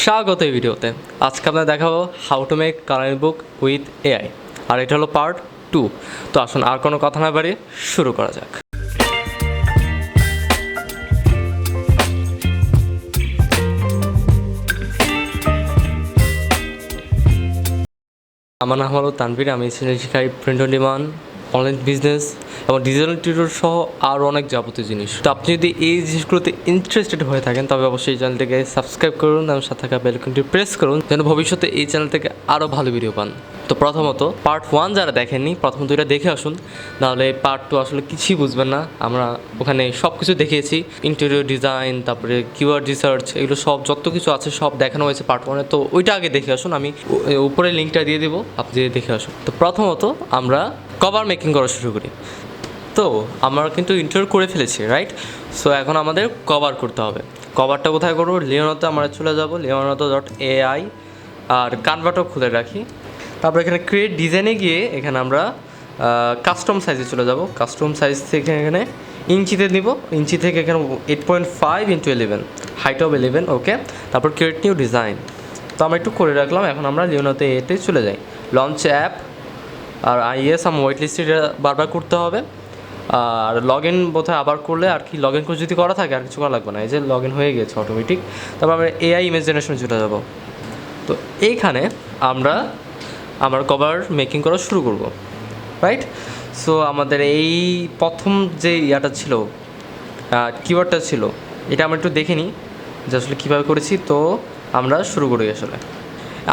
স্বাগত এই ভিডিওতে। আজকে আপনাদের দেখাবো how to make colouring book with AI আর এটা হলো পার্ট টু তো আসুন আর কোনো কথা না বাড়িয়ে শুরু করা যাক। আমার নাম হলো তানভীর, আমি শিখাই print on demand online business এবং ডিজিটাল টিউটর সহ আরও অনেক যাবতীয় জিনিস। তো আপনি যদি এই জিনিসগুলোতে ইন্টারেস্টেড হয়ে থাকেন, তবে অবশ্যই এই চ্যানেলটিকে সাবস্ক্রাইব করুন এবং সাথে থাকা বেলকনটি প্রেস করুন, যেন ভবিষ্যতে এই চ্যানেল থেকে আরও ভালো ভিডিও পান। তো প্রথমত পার্ট ওয়ান যারা দেখেননি, প্রথম দুইটা দেখে আসুন। নাহলে পার্ট টু আসলে কিছুই বুঝবেন না। আমরা ওখানে সব কিছু দেখিয়েছি। ইন্টেরিয়র ডিজাইন তারপরে কিওয়ার্ড রিসার্চ এগুলো সব যত কিছু আছে সব দেখানো হয়েছে পার্ট ওয়ানে তো ওইটা আগে দেখে আসুন, আমি উপরে লিঙ্কটা দিয়ে দেবো, আপনি দেখে আসুন। তো প্রথমত আমরা কভার মেকিং করা শুরু করি। তো আমরা কিন্তু ইন্টার করে ফেলেছি রাইট সো এখন আমাদের কভার করতে হবে। কভারটা কোথায় করব? লিওনাতে আমরা চলে যাব। লিওনাতো ডট এআই আর কানভার্টও খুলে রাখি। তারপর এখানে ক্রিয়েট ডিজাইনে গিয়ে এখানে আমরা কাস্টম সাইজে চলে যাব। কাস্টম সাইজ থেকে এখানে ইঞ্চিতে নিব। ইঞ্চি থেকে এখানে eight point five into eleven height of eleven okay তারপর ক্রিয়েট নিউ ডিজাইন তো আমরা একটু করে রাখলাম। এখন আমরা লিওনাতে এতে চলে যাই। লঞ্চ অ্যাপ আর আইএস আমার ওয়েট লিস্টে বারবার করতে হবে। আর লগ ইন বোধহয় আবার করলে আর কি লগ ইন করে যদি করা থাকে আর কিছু করা লাগবে না। এই যে লগ ইন হয়ে গেছে অটোমেটিক তারপর আমরা এআই ইমেজ জেনারেশনে চলে যাব। তো এইখানে আমরা, আমার কভার মেকিং করা শুরু করব রাইট সো আমাদের এই প্রথম যে ইয়াটা ছিল কিওয়ার্ডটা ছিল, এটা আমরা একটু দেখে নিই যে আসলে কীভাবে করেছি। তো আমরা শুরু করি আসলে।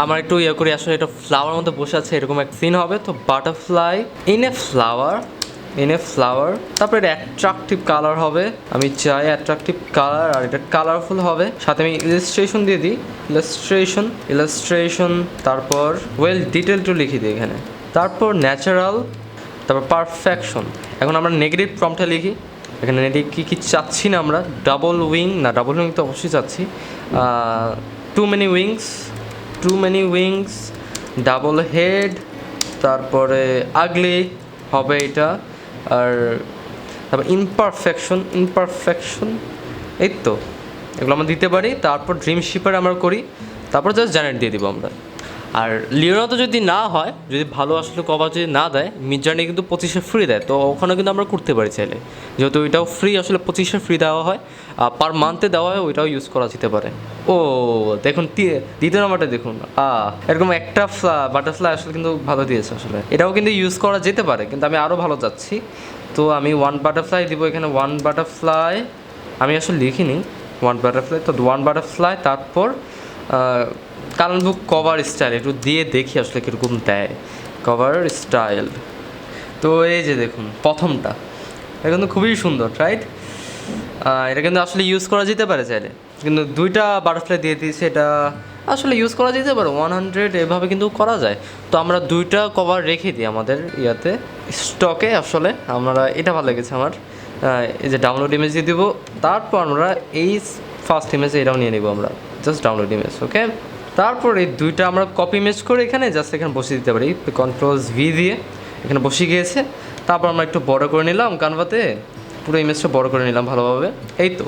আমার একটু ইয়ে করি, আসলে এটা ফ্লাওয়ার মধ্যে বসে আছে, এরকম এক সিন হবে। তো butterfly in a flower in a flower তারপরে এটা অ্যাট্রাকটিভ কালার হবে। আমি চাই অ্যাট্রাকটিভ কালার আর এটা কালারফুল হবে। সাথে আমি ইলাস্ট্রেশন দিয়ে দিই। ইলাস্ট্রেশন ইলাস্ট্রেশন তারপর ওয়েল ডিটেল টু লিখি দিই এখানে। তারপর ন্যাচারাল তারপর পারফেকশন এখন আমরা নেগেটিভ প্রমটা লিখি। এখানে নেগেটিভ কী কী চাচ্ছি না আমরা? ডাবল উইং না ডাবল উইং তো অবশ্যই চাচ্ছি। Too many wings too many wings double head তারপরে আগলি হবে এটা। আর তারপর ইমপারফেকশন ইমপারফেকশন এই তো। এগুলো আমরা দিতে পারি, তারপর ড্রিম শিপার আমরা করি, তারপর জাস্ট জানেট দিয়ে দিব আমরা। আর লিওনাতো যদি না হয়, যদি ভালো আসলে কভার যদি না দেয় মিড জার্নি কিন্তু পঁচিশে ফ্রি দেয়। তো ওখানে কিন্তু আমরা করতে পারি চাইলে। যেহেতু ওইটাও ফ্রি আসলে পঁচিশে ফ্রি দেওয়া হয় পার মান্থে দেওয়া হয়, ওইটাও ইউজ করা যেতে পারে। ও, দেখুন দ্বিতীয় নাম্বারটা দেখুন। এরকম একটা বাটারফ্লাই আসলে কিন্তু ভালো দিয়েছে আসলে। এটাও কিন্তু ইউজ করা যেতে পারে, কিন্তু আমি আরও ভালো যাচ্ছি। তো আমি ওয়ান বাটারফ্লাই দিব এখানে ওয়ান বাটারফ্লাই আমি আসলে লিখিনি। ওয়ান বাটারফ্লাই তো ওয়ান বাটারফ্লাই তারপর কারণ বুক কভার স্টাইল একটু দিয়ে দেখি আসলে কীরকম দেয়। কভার স্টাইল তো এই যে দেখুন, প্রথমটা। এটা কিন্তু খুবই সুন্দর রাইট এটা কিন্তু আসলে ইউজ করা যেতে পারে চাইলে। কিন্তু দুইটা বাটারফ্লাই দিয়ে দিয়েছে, এটা আসলে ইউজ করা যেতে পারে। ওয়ান হান্ড্রেড এভাবে কিন্তু করা যায়। তো আমরা দুইটা কভার রেখে দিই আমাদের ইয়াতে। স্টকে আসলে আমরা, এটা ভালো লেগেছে আমার। এই যে ডাউনলোড ইমেজ দিয়ে দিব। তারপর আমরা এই ফার্স্ট ইমেজ এটাও নিয়ে নিব আমরা। জাস্ট ডাউনলোড ইমেজ ওকে তারপর এই দুইটা আমরা কপি ইমেজ করে এখানে জাস্ট এখানে বসিয়ে দিতে পারি। কন্ট্রোল ভি দিয়ে এখানে বসে গিয়েছে। তারপর আমরা একটু বড় করে নিলাম কানভাতে পুরো ইমেজটা বড় করে নিলাম ভালোভাবে। এই তো।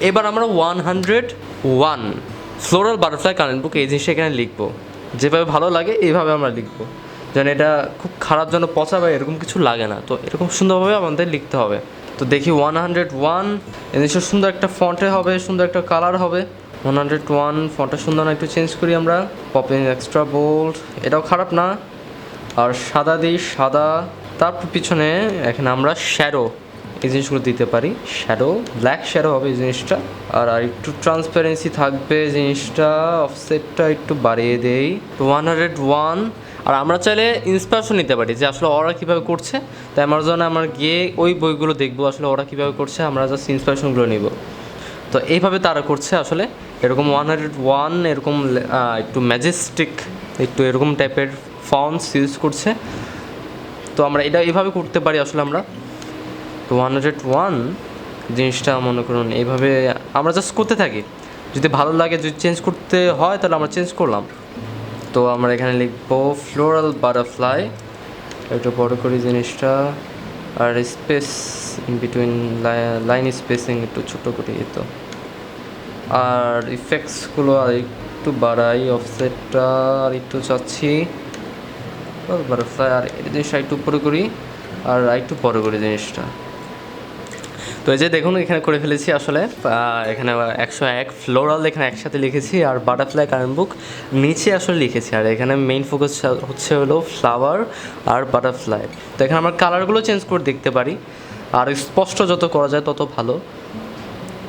এবার আমরা one hundred one floral butterfly current book এই জিনিসটা এখানে লিখব। যেভাবে ভালো লাগে এইভাবে আমরা লিখব। যেন এটা খুব খারাপ যেন পচা বা এরকম কিছু লাগে না। তো এরকম সুন্দরভাবে আমাদের লিখতে হবে। তো দেখি ওয়ান হান্ড্রেড ওয়ান এই জিনিসটা সুন্দর একটা ফন্টে হবে, সুন্দর একটা কালার হবে। ওয়ান হান্ড্রেড ওয়ান ফন্টটা সুন্দর একটু চেঞ্জ করি আমরা। পপিং এক্সট্রা বোল্ড এটাও খারাপ না। আর সাদা দিই, সাদা। তারপর পিছনে এখানে আমরা শ্যাডো এই জিনিসগুলো দিতে পারি। শ্যাডো ব্ল্যাক শ্যাডো হবে এই জিনিসটা। আর আর একটু ট্রান্সপারেন্সি থাকবে জিনিসটা। অফসেটটা একটু বাড়িয়ে দেই। ওয়ান হান্ড্রেড ওয়ান আর আমরা চাইলে ইন্সপিরেশন নিতে পারি যে আসলে ওরা কীভাবে করছে। তো অ্যামাজনে আমরা গিয়ে ওই বইগুলো দেখব আসলে ওরা কীভাবে করছে। আমরা জাস্ট ইন্সপিরেশনগুলো নিব। তো এইভাবে তারা করছে আসলে। এরকম ওয়ান হান্ড্রেড ওয়ান এরকম একটু ম্যাজেস্টিক একটু এরকম টাইপের ফন্টস ইউজ করছে। তো আমরা এটা এভাবে করতে পারি আসলে আমরা। তো ওয়ান হান্ড্রেড ওয়ান জিনিসটা মনে করুন, এইভাবে আমরা জাস্ট করতে থাকি। যদি ভালো লাগে, যদি চেঞ্জ করতে হয়, তাহলে আমরা চেঞ্জ করলাম। তো আমরা এখানে লিখব ফ্লোরাল বাটারফ্লাই একটু বড় করি জিনিসটা, আর space in between line spacing একটু ছোটো করি তো। আর ইফেক্টসগুলো আর একটু বাড়াই অফসেটটা আর একটু চাচ্ছি। বাটারফ্লাই আর জিনিসটা একটু উপরে করি, আর একটু পরে করি জিনিসটা। তো এই যে দেখুন, এখানে করে ফেলেছি আসলে। এখানে একশো এক ফ্লোরাল এখানে একসাথে লিখেছি, আর বাটারফ্লাই কারেন্ট বুক নিচে আসলে লিখেছি। আর এখানে মেইন ফোকাস হচ্ছে হলো ফ্লাওয়ার আর বাটারফ্লাই তো এখানে আমরা কালারগুলো চেঞ্জ করে দেখতে পারি। আর স্পষ্ট যত করা যায় তত ভালো।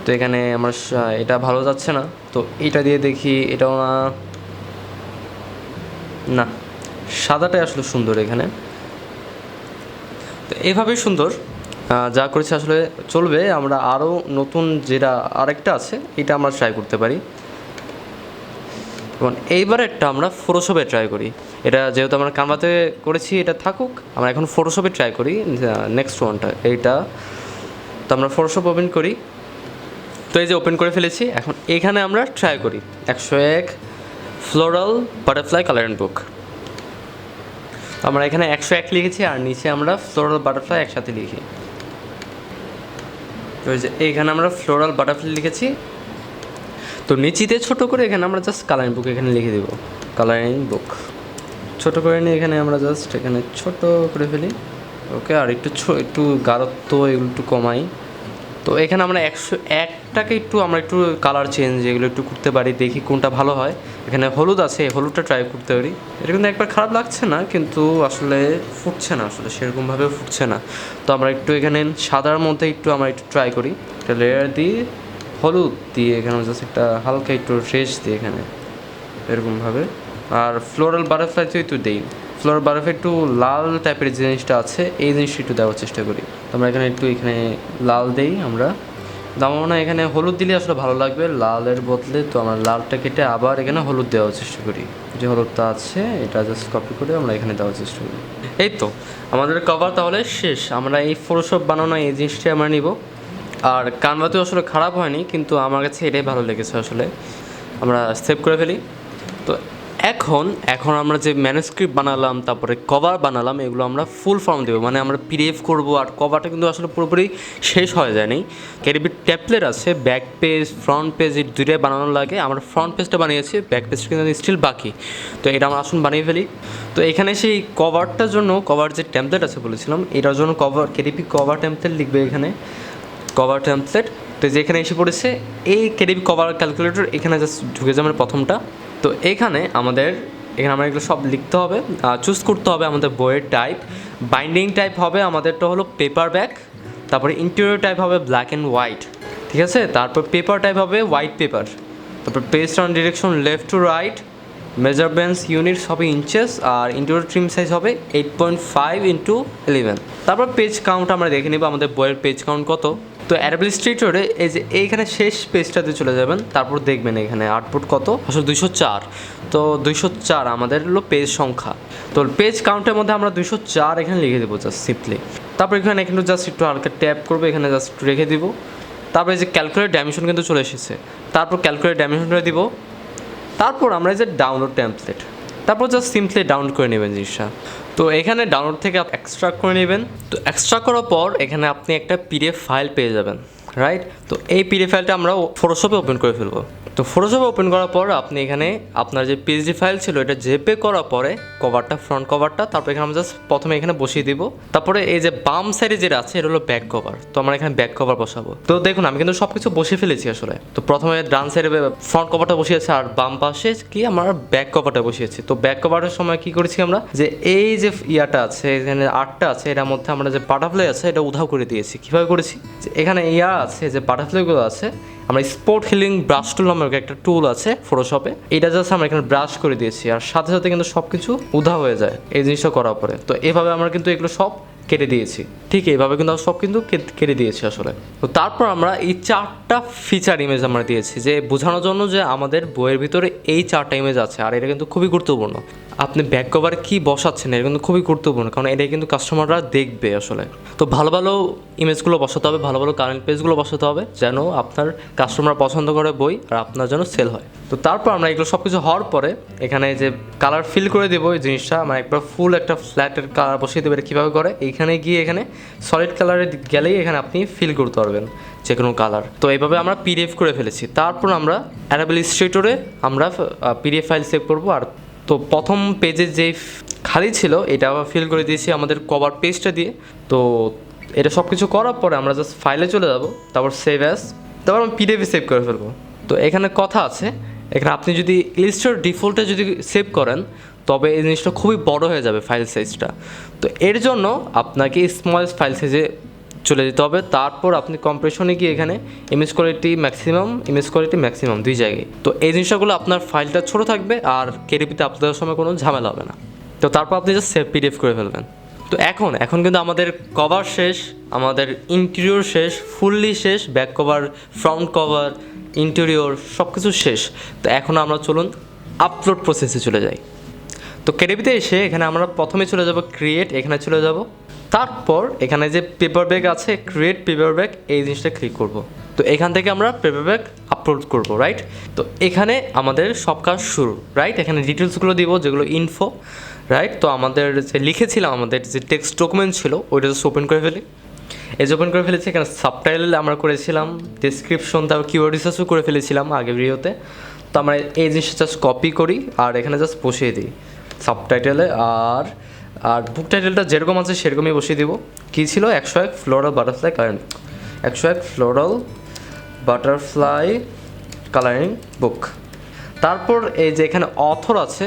তো এখানে আমার এটা ভালো যাচ্ছে না। তো এটা দিয়ে দেখি, এটাও না। না, সাদাটাই আসলে সুন্দর এখানে। তো এইভাবেই সুন্দর। যা করেছে আসলে চলবে। আমরা আরও নতুন যেটা আরেকটা আছে, এটা আমরা ট্রাই করতে পারি। এবং এইবারেরটা আমরা ফটোশপে ট্রাই করি। এটা যেহেতু আমরা কানভাতে করেছি, এটা থাকুক। আমরা এখন ফটোশপে ট্রাই করি নেক্সট ওয়ানটা এইটা। তো আমরা ফটোশপ ওপেন করি। তো এই যে ওপেন করে ফেলেছি, এখন এখানে আমরা ট্রাই করি। একশো এক floral butterfly colour and book আমরা এখানে একশো এক লিখেছি আর নিচে আমরা ফ্লোরাল বাটারফ্লাই একসাথে লিখি। তো এই যে এখানে আমরা ফ্লোরাল বাটারফ্লাই লিখেছি। তো নিচিতে ছোট করে এখানে আমরা জাস্ট কালারিং বুক এখানে লিখে দেবো। কালারিং বুক ছোট করে নিয়ে এখানে আমরা জাস্ট এখানে ছোট করে ফেলি। ওকে, আর একটু একটু গাঢ়ত্ব, এগুলো একটু কমাই। তো এখানে আমরা একশো, একটাকে একটু আমরা একটু কালার চেঞ্জ এগুলো একটু করতে পারি, দেখি কোনটা ভালো হয়। এখানে হলুদ আছে হলুদটা ট্রাই করতে পারি। এটা কিন্তু একবার খারাপ লাগছে না, কিন্তু আসলে ফুটছে না, আসলে সেরকমভাবে ফুটছে না। তো আমরা একটু এখানে সাদার মধ্যে একটু আমরা একটু ট্রাই করি। একটা লেয়ার দিয়ে হলুদ দিয়ে এখানে জাস্ট একটা হালকা একটু রেস দিই এখানে এরকমভাবে। আর ফ্লোরাল বাটারফ্লাই তো একটু দেই। ফ্লোরাল বাটারফ্লাই একটু লাল টাইপের জিনিসটা আছে, এই জিনিসটা একটু দেওয়ার চেষ্টা করি। আমরা এখানে একটু এখানে লাল দেই আমরা। আমার মনে এখানে হলুদ দিলে আসলে ভালো লাগবে, লালের বদলে তো আমরা লালটা কেটে আবার এখানে হলুদ দেওয়ার চেষ্টা করি। যে হলুদটা আছে, এটা জাস্ট কপি করে আমরা এখানে দেওয়ার চেষ্টা করি। এই তো, আমাদের কভার তাহলে শেষ। আমরা এই ফটোশপ বানানো এই জিনিসটাই আমরা নিব। আর কানভাতেও আসলে খারাপ হয়নি, কিন্তু আমার কাছে এটাই ভালো লেগেছে আসলে। আমরা সেভ করে ফেলি। তো এখন এখন আমরা যে ম্যানুস্ক্রিপ্ট বানালাম, তারপরে কভার বানালাম, এগুলো আমরা ফুল ফর্ম দেবো। মানে আমরা পিডিএফ করব, আর কভারটা কিন্তু আসলে পুরোপুরি শেষ হয়ে যায়নি। ক্যারিবি ট্যাপলেট আছে ব্যাক পেজ ফ্রন্ট পেজ এই দুইটাই বানানো লাগে। আমরা ফ্রন্ট পেজটা বানিয়েছি ব্যাক পেজটা কিন্তু স্টিল বাকি। তো এটা আমরা আসুন বানিয়ে ফেলি। তো এখানে সেই কভারটার জন্য কভার যে ট্যাম্পলেট আছে বলেছিলাম, এটার জন্য কভার কেডিপি কভার ট্যাম্পলেট লিখবে এখানে। কভার টেমপ্লেট তো যেখানে এসে পড়েছে, এই কেডিপি কভার ক্যালকুলেটর এখানে জাস্ট ঢুকে যাবে প্রথমটা। তো এখানে আমাদের, এখানে আমরা এগুলো সব লিখতে হবে। চুজ করতে হবে আমাদের বইয়ের টাইপ বাইন্ডিং টাইপ হবে আমাদেরটা হলো পেপার ব্যাক তারপরে ইন্টেরিয়র টাইপ হবে ব্ল্যাক অ্যান্ড হোয়াইট ঠিক আছে? তারপর পেপার টাইপ হবে হোয়াইট পেপার তারপর page on direction left to right measurements units হবে ইঞ্চেস আর ইন্টেরিয়র ট্রিম সাইজ হবে eight point five into eleven তারপর পেজ কাউন্ট আমরা দেখে নেব, আমাদের বইয়ের পেজ কাউন্ট কত? তো অ্যারাবিল স্ট্রিটরে এই যে এইখানে শেষ পেজটাতে চলে যাবেন, তারপর দেখবেন এখানে আউটপুট কত? আসলে দুইশো চার। তো দুইশো চার আমাদের হলো পেজ সংখ্যা। তো পেজ কাউন্টের মধ্যে আমরা দুইশো চার এখানে লিখে দেবো জাস্ট সিম্পলি তারপর এখানে এখানে জাস্ট একটু হালকা ট্যাপ করব, এখানে জাস্ট একটু রেখে দিব। তারপরে এই যে ক্যালকুলেট ডাইমেনশন কিন্তু চলে এসেছে। তারপর ক্যালকুলেট ডাইমেনশনটা দিব। তারপর আমরা এই যে ডাউনলোড টেমপ্লেট তারপর জাস্ট সিম্পলি ডাউনলোড করে নেবেন জিনিসটা। তো এখানে ডাউনলোড থেকে এক্সট্রাক্ট করে নেবেন। তো এক্সট্রাক্ট করার পর এখানে আপনি একটা পিডিএফ ফাইল পেয়ে যাবেন। রাইট তো এই পিডিএফ ফাইলটা আমরা ফটোশপে ওপেন করে ফেলব। তো ফটোশপে ওপেন করার পর আপনি এখানে আপনার যে পিএইচডি ফাইল ছিল, এটা জেপে করার পরে কভারটা ফ্রন্ট কভারটা তারপর এখানে আমরা জাস্ট প্রথমে এখানে বসিয়ে দিব। তারপরে এই যে বাম সাইডে যেটা আছে, এটা হলো ব্যাক কভার তো আমরা এখানে ব্যাক কভার বসাবো। তো দেখুন, আমি কিন্তু সব কিছু বসিয়ে ফেলেছি আসলে। তো প্রথমে ডান সাইডে ফ্রন্ট কভারটা বসিয়েছি আর বাম পাশে কি আমার ব্যাক কভারটা বসিয়েছি। তো ব্যাক কভারের সময় কি করেছি আমরা? যে এই যে ইয়াটা আছে, এখানে আটটা আছে, এটার মধ্যে আমরা যে বাটারফ্লাই আছে, এটা উধাও করে দিয়েছি। কীভাবে করেছি? এখানে ইয়া আছে, যে বাটারফ্লাইগুলো আছে, আমরা স্পোর্ট হিলিং ব্রাশ টুল নামের একটা টুল আছে ফটোশপে এটা জাস্ট আমরা এখানে ব্রাশ করে দিয়েছি, আর সাথে সাথে কিন্তু সব কিছু উধা হয়ে যায় এই জিনিসটা করার পরে। তো এভাবে আমরা কিন্তু এগুলো সব কেটে দিয়েছি। ঠিক এইভাবে কিন্তু সব কিন্তু কেটে দিয়েছি আসলে। তো তারপর আমরা এই চারটা ফিচার ইমেজ আমরা দিয়েছি, যে বোঝানোর জন্য যে আমাদের বইয়ের ভিতরে এই চারটা ইমেজ আছে, আর এটা কিন্তু খুবই গুরুত্বপূর্ণ। আপনি ব্যাক কভার কী বসাচ্ছেন? এটা কিন্তু খুবই গুরুত্বপূর্ণ, কারণ এটা কিন্তু কাস্টমাররা দেখবে আসলে। তো ভালো ভালো ইমেজগুলো বসাতে হবে, ভালো ভালো কারেন্ট পেজগুলো বসাতে হবে, যেন আপনার কাস্টমার পছন্দ করে বই আর আপনার যেন সেল হয়। তো তারপর আমরা এগুলো সব কিছু হওয়ার পরে, এখানে যে কালার ফিল করে দেবো এই জিনিসটা মানে একবার ফুল একটা ফ্ল্যাটের কালার বসিয়ে দেবে, এটা কীভাবে করে? এইখানে গিয়ে এখানে সলিড কালারে গেলেই এখানে আপনি ফিল করতে পারবেন যে কোনো কালার তো এইভাবে আমরা পিডিএফ করে ফেলেছি। তারপর আমরা অ্যারাবেল স্ট্রেটরে আমরা পিডিএফ ফাইল সেভ করব আর তো প্রথম পেজে যে খালি ছিল, এটা আবার ফিল করে দিয়েছি আমাদের কভার পেজটা দিয়ে। তো এটা সব কিছু করার পরে আমরা জাস্ট ফাইলে চলে যাব, তারপর সেভ অ্যাস তারপর আমি পিডিএফে সেভ করে ফেলব। তো এখানে কথা আছে, এখানে আপনি যদি ইলিস্টার ডিফল্টে যদি সেভ করেন, তবে এই জিনিসটা খুবই বড় হয়ে যাবে ফাইল সাইজটা তো এর জন্য আপনাকে স্মল ফাইল সাইজে চলে যেতে হবে। তারপর আপনি কম্প্রেশনে গিয়ে এখানে image quality maximum image quality maximum দুই জায়গায়। তো এই জিনিসগুলো আপনার ফাইলটা ছোট থাকবে আর কেডিপিতে আপলোড দেওয়ার সময় কোনো ঝামেলা হবে না। তো তারপর আপনি জাস্ট সেভ পিডিএফ করে ফেলবেন। তো এখন এখন কিন্তু আমাদের কভার শেষ, আমাদের ইন্টেরিয়র শেষ ফুললি শেষ back cover front cover interior সব কিছু শেষ। তো এখন আমরা চলুন আপলোড প্রসেসে চলে যাই। তো কেডিপিতে এসে এখানে আমরা প্রথমে চলে যাব ক্রিয়েট এখানে চলে যাব তারপর এখানে যে পেপার ব্যাগ আছে ক্রিয়েট পেপার ব্যাগ এই জিনিসটা ক্লিক করব। তো এখান থেকে আমরা পেপার ব্যাগ আপলোড করব রাইট তো এখানে আমাদের সব কাজ শুরু রাইট এখানে ডিটেলসগুলো দিব, যেগুলো ইনফো রাইট তো আমাদের যে লিখেছিলাম, আমাদের যে টেক্সট ডকুমেন্ট ছিল, ওইটা জাস্ট ওপেন করে ফেলি। যে ওপেন করে ফেলেছি, এখানে সাবটাইটেল আমরা করেছিলাম ডিসক্রিপশন তারপর কিওয়ার্ড রিসার্চও করে ফেলেছিলাম আগে ভিডিওতে। তো আমরা এই জিনিসটা জাস্ট কপি করি, আর এখানে জাস্ট বসিয়ে দিই। সাবটাইটেলে আর আর বুক টাইটেলটা যেরকম আছে, সেরকমই বসিয়ে দিব। কী ছিল? একশো এক ফ্লোরাল বাটারফ্লাই কালারিং একশো এক ফ্লোরাল বাটারফ্লাই কালারিং বুক তারপর এই যে এখানে অথর আছে,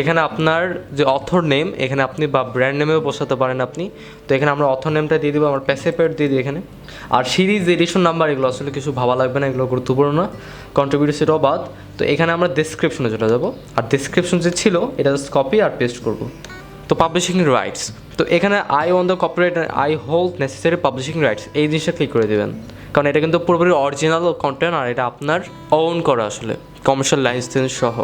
এখানে আপনার যে অথর নেম এখানে আপনি বা ব্র্যান্ড নেমেও বসাতে পারেন আপনি। তো এখানে আমরা অথর নেমটা দিয়ে দিব, আমার প্যাসেপেট দিয়ে দিই এখানে। আর সিরিজ এডিশন নাম্বার এগুলো আসলে কিছু ভাবা লাগবে না, এগুলো গুরুত্বপূর্ণ না। কন্ট্রিবিউটার সেটাও বাদ তো এখানে আমরা ডেসক্রিপশনে চলে যাব। আর ডেসক্রিপশন যে ছিল, এটা জাস্ট কপি আর পেস্ট করব। তো পাবলিশিং রাইটস তো এখানে I own the copyright I hold necessary publishing rights এই জিনিসটা ক্লিক করে দেবেন। কারণ এটা কিন্তু পুরোপুরি অরিজিনাল কন্টেন্ট আর এটা আপনার ওন করা আসলে কমার্শিয়াল লাইসেন্স সহ।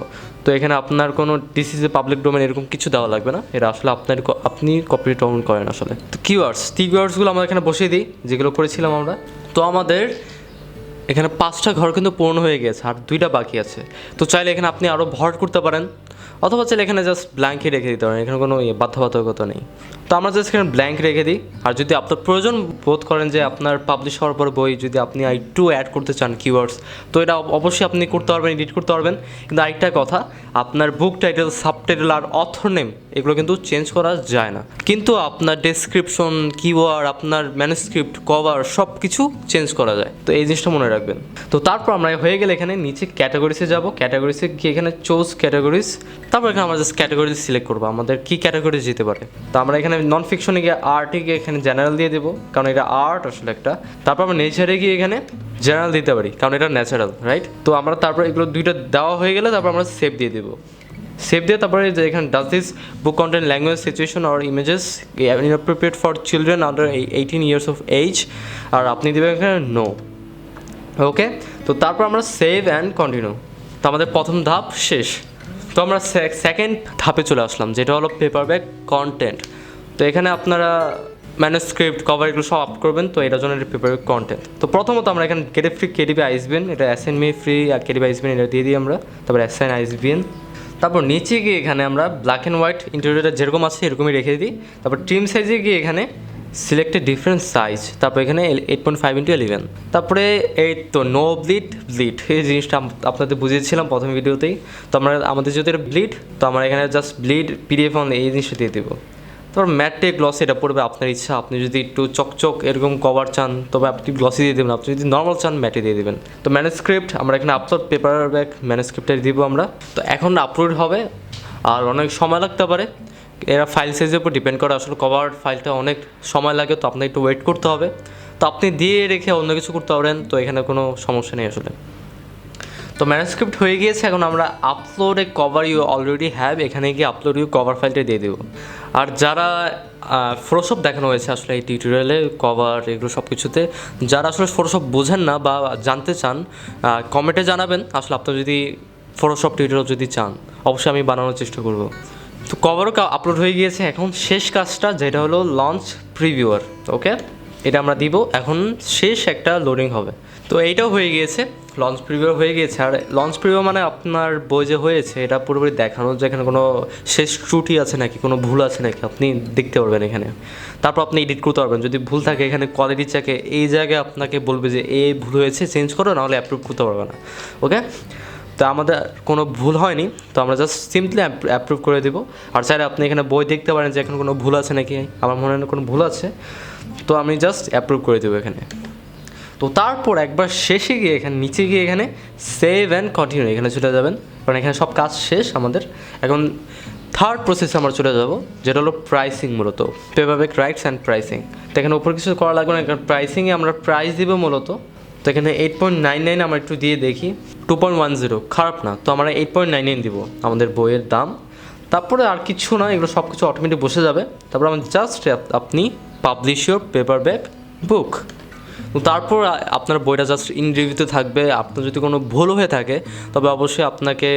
তো এখানে আপনার কোনো ডিসিজে পাবলিক ডোমেন এরকম কিছু দেওয়া লাগবে না এটা আসলে আপনার আপনি কপিরাইট ওন করেন আসলে। তো কিওয়ার্ডস টি কিওয়ার্ডসগুলো আমরা এখানে বসিয়ে দিই, যেগুলো করেছিলাম আমরা। তো আমাদের এখানে পাঁচটা ঘর কিন্তু পূর্ণ হয়ে গেছে, আর দুইটা বাকি আছে। তো চাইলে এখানে আপনি আরও ভর করতে পারেন। অথবা চাইলে এখানে জাস্ট ব্ল্যাঙ্কই রেখে দিতে পারেন, এখানে কোনো ইয়ে বাধ্যবাধকতা নেই। তো আমরা জাস্ট এখানে ব্ল্যাঙ্ক রেখে দিই। আর যদি আপনার প্রয়োজন বোধ করেন যে আপনার পাবলিশ হওয়ার পর বই যদি আপনি একটু অ্যাড করতে চান কিওয়ার্ডস তো এটা অবশ্যই আপনি করতে পারবেন এডিট করতে পারবেন। কিন্তু আরেকটা কথা, আপনার বুক টাইটেল সাবটাইটেল আর অথর নেম এগুলো কিন্তু চেঞ্জ করা যায় না। কিন্তু আপনার ডেসক্রিপশন কিওয়ার্ড আপনার ম্যানুস্ক্রিপ্ট কভার সব কিছু চেঞ্জ করা যায়। তো এই জিনিসটা মনে রাখবেন। তো তারপর আমরা হয়ে গেলে এখানে নিচে ক্যাটাগরিসে যাব। ক্যাটাগরিসে গিয়ে এখানে চোজ ক্যাটাগরিজ তারপর এখানে আমরা জাস্ট ক্যাটাগরি সিলেক্ট করব, আমাদের কি ক্যাটাগরি যেতে পারে। তো আমরা এখানে নন ফিকশনে গিয়ে আর্টে গিয়ে এখানে জেনারেল দিয়ে দেবো, কারণ এটা আর্ট আসলে একটা। তারপর আমরা নেচারে গিয়ে এখানে জেনারেল দিতে পারি, কারণ এটা ন্যাচারাল রাইট তো আমরা তারপর এগুলো দুইটা দেওয়া হয়ে গেলে তারপর আমরা সেভ দিয়ে দেবো। সেভ দিয়ে তারপরে যে এখানে does this book content language situation R images inappropriate for children under eighteen years of age আর আপনি দেবেন এখানে নো ওকে তো তারপর আমরা সেভ অ্যান্ড কন্টিনিউ তো আমাদের প্রথম ধাপ শেষ। তো আমরা সেকেন্ড ধাপে চলে আসলাম, যেটা হলো পেপার ব্যাক কন্টেন্ট তো এখানে আপনারা ম্যানুস্ক্রিপ্ট কভার এগুলো সব আপ করবেন, তো এটার জন্য পেপার ব্যাক কন্টেন্ট তো প্রথমত আমরা এখানে কেটে ফ্রি কেডিবি আইসবেন এটা অ্যাসেন মি ফ্রি আর কেডিবি আইসবেন এটা দিয়ে দিই আমরা, তারপর অ্যাসেন আইসবিএন তারপর নিচে গিয়ে এখানে আমরা ব্ল্যাক অ্যান্ড হোয়াইট ইন্টেরিয়রটা যেরকম আছে এরকমই রেখে দিই। তারপর টিম সাইজে গিয়ে এখানে সিলেক্টেড ডিফারেন্ট সাইজ তারপর এখানে eight point five into eleven তারপরে এই তো নো ব্লিড ব্লিড এই জিনিসটা আপনাদের বুঝিয়েছিলাম প্রথম ভিডিওতেই। তো আমরা, আমাদের যদি এটা ব্লিড তো আমরা এখানে জাস্ট ব্লিড পিডিএফ এই জিনিসটা দিয়ে দেবো। তারপর ম্যাটে গ্লসি এটা পড়বে আপনার ইচ্ছা। আপনি যদি একটু চকচক এরকম কভার চান, তবে আপনি গ্লসি দিয়ে দেবেন। আপনি যদি নর্মাল চান ম্যাটে দিয়ে দেবেন। তো ম্যানুস্ক্রিপ্ট আমরা এখানে আপলোড পেপার ব্যাক ম্যানুস্ক্রিপ্টে দিব আমরা। তো এখন আপলোড হবে, আর অনেক সময় লাগতে পারে। এরা ফাইল সাইজের উপর ডিপেন্ড করে, আসলে কভার ফাইলটা অনেক সময় লাগে, তো আপনাকে একটু ওয়েট করতে হবে। তো আপনি দিয়ে রেখে অন্য কিছু করতে পারেন, তো এখানে কোনো সমস্যা নেই আসলে। তো ম্যানুস্ক্রিপ্ট হয়ে গিয়েছে, এখন আমরা upload cover you already have এখানে গিয়ে আপলোড ইউ কভার ফাইলটা দিয়ে দেবো। আর যারা ফটোশপ দেখানো হয়েছে আসলে এই টিউটোরিয়ালে কভার এগুলো সব কিছুতে যারা আসলে ফটোশপ বোঝেন না বা জানতে চান কমেন্টে জানাবেন। আসলে আপনার যদি ফটোশপ টিউটোরিয়াল যদি চান, অবশ্যই আমি বানানোর চেষ্টা করব। কভারও আপলোড হয়ে গিয়েছে। এখন শেষ কাজটা যেটা হলো লঞ্চ প্রিভিউয়ার ওকে এটা আমরা দিব। এখন শেষ একটা লোডিং হবে। তো এইটাও হয়ে গিয়েছে লঞ্চ প্রিভিউ হয়ে গিয়েছে। আর লঞ্চ প্রিভিউ মানে আপনার বই যে হয়েছে, এটা পুরোপুরি দেখানো যে এখানে কোনো শেষ ত্রুটি আছে নাকি, কোনো ভুল আছে নাকি, আপনি দেখতে পারবেন এখানে। তারপর আপনি এডিট করতে পারবেন। যদি ভুল থাকে এখানে কোয়ালিটি চেকে এই জায়গায় আপনাকে বলবে যে এই ভুল হয়েছে চেঞ্জ করো, নাহলে অ্যাপ্রুভ করতে পারবে না ওকে তো আমাদের কোনো ভুল হয়নি। তো আমরা জাস্ট সিম্পলি অ্যাপ্রুভ করে দিব। আর স্যার, আপনি এখানে বই দেখতে পারেন যে এখানে কোনো ভুল আছে নাকি? আমার মনে হয় কোনো ভুল আছে। তো আমি জাস্ট অ্যাপ্রুভ করে দেবো এখানে। তো তারপর একবার শেষে গিয়ে এখানে, নিচে গিয়ে এখানে সেভ অ্যান্ড কন্টিনিউ এখানে চলে যাবেন। কারণ এখানে সব কাজ শেষ আমাদের। এখন থার্ড প্রসেসে আমরা চলে যাব, যেটা হলো প্রাইসিং মূলত। পেপারব্যাক রাইটস অ্যান্ড প্রাইসিং তো এখানে উপর কিছু করা লাগবে না, কারণ প্রাইসিংয়ে আমরা প্রাইস দিব মূলত। এখানে এইট পয়েন্ট নাইন নাইন আমরা একটু দিয়ে দেখি। টু পয়েন্ট ওয়ান জিরো খারাপ না। তো আমরা এইট পয়েন্ট নাইন নাইন দিব আমাদের বইয়ের দাম। তারপরে আর কিছু না, এগুলো সব কিছু অটোমেটিক বসে যাবে। তারপর আমি জাস্ট আপনি publish your paperback book তারপর আপনার বইটা জাস্ট ইন রিভিউতে থাকবে। আপনার যদি কোনো ভুল হয়ে থাকে, তবে অবশ্যই আপনাকে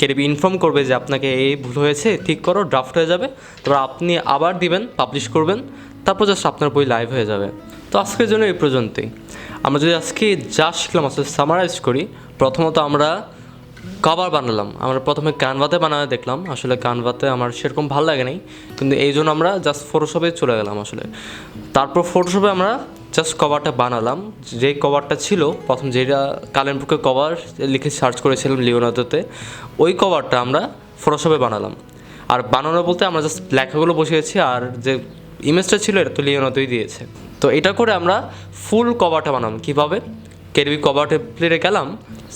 কেডিবি ইনফর্ম করবে যে আপনাকে এই ভুল হয়েছে, ঠিক করো ড্রাফট হয়ে যাবে। তারপর আপনি আবার দিবেন পাবলিশ করবেন। তারপর জাস্ট আপনার বই লাইভ হয়ে যাবে। তো আজকের জন্য এই পর্যন্তই। আমরা যদি আজকে যা শিখলাম আসলে সামারাইজ করি, প্রথমত আমরা কভার বানালাম। আমরা প্রথমে কানভাতে বানানো দেখলাম। আসলে কানভাতে আমার সেরকম ভালো লাগে নাই, কিন্তু এই জন্য আমরা জাস্ট ফটোশপে চলে গেলাম আসলে। তারপর ফটোশপে আমরা জাস্ট কভারটা বানালাম। যে কভারটা ছিল, প্রথম যেটা কালেন বুকের কভার লিখে সার্চ করেছিলাম লিওনাদোতে ওই কভারটা আমরা ফটোশপে বানালাম। আর বানানো বলতে আমরা জাস্ট লেখাগুলো বসিয়েছি, আর যে ইমেজটা ছিল, এটা তো লিওনাদোই দিয়েছে। তো এটা করে আমরা ফুল কভারটা বানালাম। কীভাবে? কেডিবি কভার টেমপ্লেটে গেলাম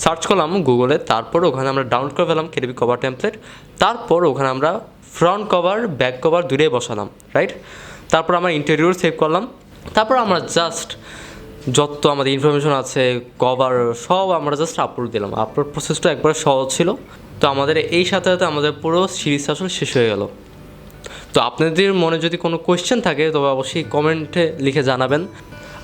সার্চ করলাম গুগলে তারপর ওখানে আমরা ডাউনলোড করে ফেলাম কেডিবি কভার টেমপ্লেট তারপর ওখানে আমরা ফ্রন্ট কভার ব্যাক কভার দুটোই বসালাম রাইট তারপর আমরা ইন্টেরিয়র সেভ করলাম, তারপর আমরা জাস্ট যত আমাদের ইনফরমেশন আছে কভার সব আমরা জাস্ট আপলোড দিলাম। আপলোড প্রসেসটা একবার সহজ ছিল। তো আমাদের এই সাথে সাথে আমাদের পুরো সিরিজ আসলে শেষ হয়ে গেল। তো আপনাদের মনে যদি কোনো কোয়েশ্চেন থাকে, তবে অবশ্যই কমেন্টে লিখে জানাবেন।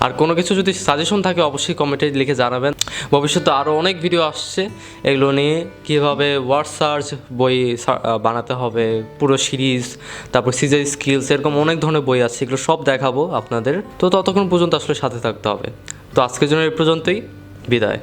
আর কোনো কিছু যদি সাজেশন থাকে, অবশ্যই কমেন্টে লিখে জানাবেন। ভবিষ্যতে আরও অনেক ভিডিও আসছে। এগুলো নিয়ে কীভাবে ওয়ার্ড সার্চ বই বানাতে হবে, পুরো সিরিজ তারপর সিজার স্কিলস এরকম অনেক ধরনের বই আছে, এগুলো সব দেখাবো আপনাদের। তো ততক্ষণ পর্যন্ত আসলে সাথে থাকতে হবে। তো আজকের জন্য এই পর্যন্তই। বিদায়।